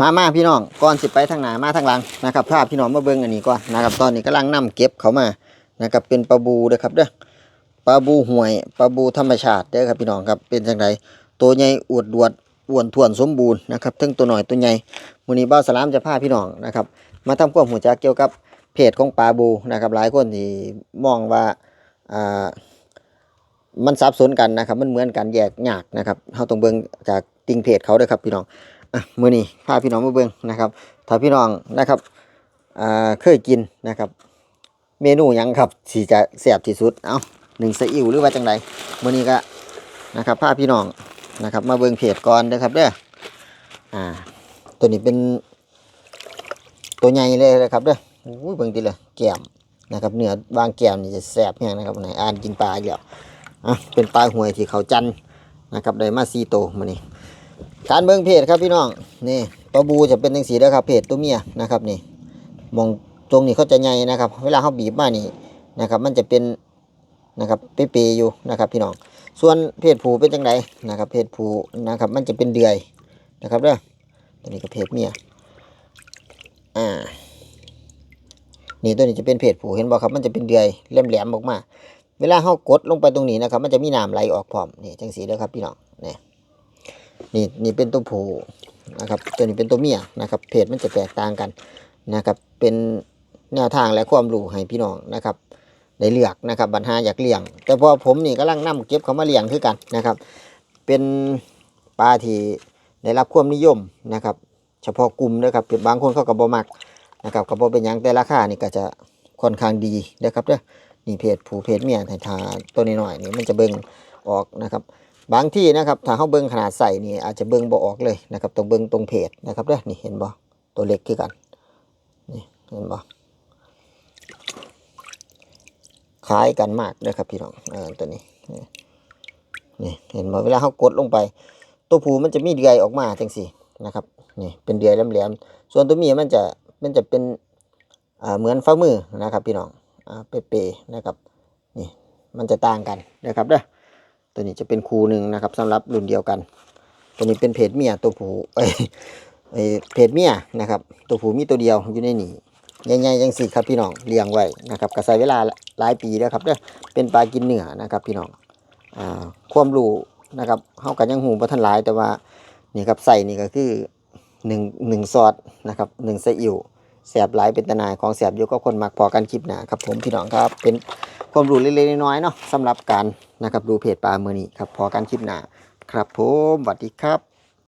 มามาพี่น้องก่อนสิไปทางหน้ามาทางหลังนะครับพาพพี่น้องมาเบิ่งอันนี้ก่อนนะครับตอนนี้กำลังนํเก็บเขามานะครับเป็นปลาบูเด้อครับเด้อปลาบูห่วยปลาบูธรรมชาติเด้อครับพี่น้องครับเป็นจังไดตัวใหญ่อวดดวดอ้วนท้วนสมบูรณ์นะครับทั้งตัวหน่อยตัวใหญ่มื้อนี้บ่าสลามจะพาพี่น้องนะครับมาทำความรู้จักเกี่ยวกับเพจของปลาบูนะครับหลายคนที่มองว่าอ่ามันสับสนกันนะครับมันเหมือนกันแยกยากนะครับเราต้องเบิ่งจากติงเพจเขาเด้อครับพี่น้อง อะมื้อนี้พาพี่น้องมาเบิ่งนะครับ ถ้าพี่น้องนะครับอ่าเคยกินนะครับ เมนูหยังครับที่จะแซ่บที่สุดเอ้าหนึ่งซีอิ๊วหรือว่าจังไดมื้อนี้ก็นะครับพาพี่น้องนะครับ มาเบิ่งเพจก่อนเด้อครับเด้ออ่า ตัวนี้เป็นตัวใหญ่เลยนะครับเด้อโอ้ยเบิ่งติเลยแก้มนะครับเนื้อบางแก้มนี่จะแซ่บแฮงนะครับไหนอ่านกินปลาอีกแล้วอะเป็นปลาหวยที่เขาจันนะครับได้มาซีโตวมานี่ การเบิ่งเพจครับพี่น้องนี่ปลาบูจะเป็นจังสีเด้อครับเพจตัวเมียนะครับนี่มองตรงนี้เขาจะใหญ่นะครับ เวลาเขาบีบมานี่นะครับ มันจะเป็นนะครับเปๆอยู่นะครับ พี่น้องส่วนเพศผู้เป็นจังไดนะครับ เพศผู้นะครับ มันจะเป็นเดือยนะครับเด้อตัวนี้ก็เพศเมียอ่านี่ตัวนี้จะเป็นเพศผู้เห็นบ่ครับ มันจะเป็นเดือยแหลมๆออกมา เวลาเขากดลงไปตรงนี้นะครับ มันจะมีน้ำไหลออกพร้อมนี่จังสีเด้อครับพี่น้องนี่ นี่นี่เป็นตัวผู้นะครับตัวนี้เป็นตัวเมียนะครับ เพศมันจะแตกต่างกันนะครับ เป็นแนวทางและความรู้ให้พี่น้องนะครับได้เลือกนะครับปัญหาอยากเลี้ยง แต่พอผมนี่กำลังนํเก็บเขามาเลี้ยงคือกันนะครับ เป็นปลาที่ได้รับความนิยมนะครับ เฉพาะกลุ่มนะครับบางคนเขาก็บ่มักนะครับก็บ่เป็นยังแต่ราคานี่ก็จะค่อนข้างดีนะครับเด้อนี่เพจผู้เพจเมียแต่ถ้าตัวน้อยนี่มันจะเบิ่งออกนะครับ บางที่นะครับถ้าเขาเบิ่งขนาดใส่นี่อาจจะเบิ่งบ่ออกเลยนะครับต้องเบิ่งตรงเพจนะครับเด้อนี่เห็นบ่ตัวเล็กคือกันนี่เห็นบ่คล้ายกันมากนะครับพี่น้องเออตัวนี้นี่เห็นบ่เวลาเขากดลงไป ตัวผูมันจะมีเดือยออกมาจังสี่นะครับนี่เป็นเดือยแหลมๆส่วนตัวเมียมันจะมันจะเป็นเหมือนฝ่ามือนะครับพี่น้องอ่าเปๆนะครับนี่มันจะต่างกันนะครับเด้อ ตัวนี้จะเป็นคูหนึ่งนะครับสำหรับรุ่นเดียวกัน ตัวนี้เป็นเพจเมียตัวผูเอ้ยไอเพจเมียนะครับ ตัวผูมีตัวเดียวอยู่ในนี้ใหญ่ๆยังสี่ครับพี่น้องเลี้ยงไว้นะครับก็ใช้เวลาหลายปีแล้วครับเด้อเป็นปลากินเนื้อนะครับ พี่น้องอ่าความรู้นะครับเฮากันยังหูบ่ทันหลายแต่ว่านี่ครับใส่นี่ก็คือหนึ่งหนึ่งซอสนะครับหนึ่งซีอิ๊วแสบหลายเป็นตนายของแสบอยู่ก็คนมักพอกันคลิปหนาครับผมพี่น้องครับเป็นความรู้เล็กๆน้อยๆเนาะสำหรับการ นะครับ ดูเพจปลาเมื่อนี้ครับพอกันคลิปหนาครับผมสวัสดีครับ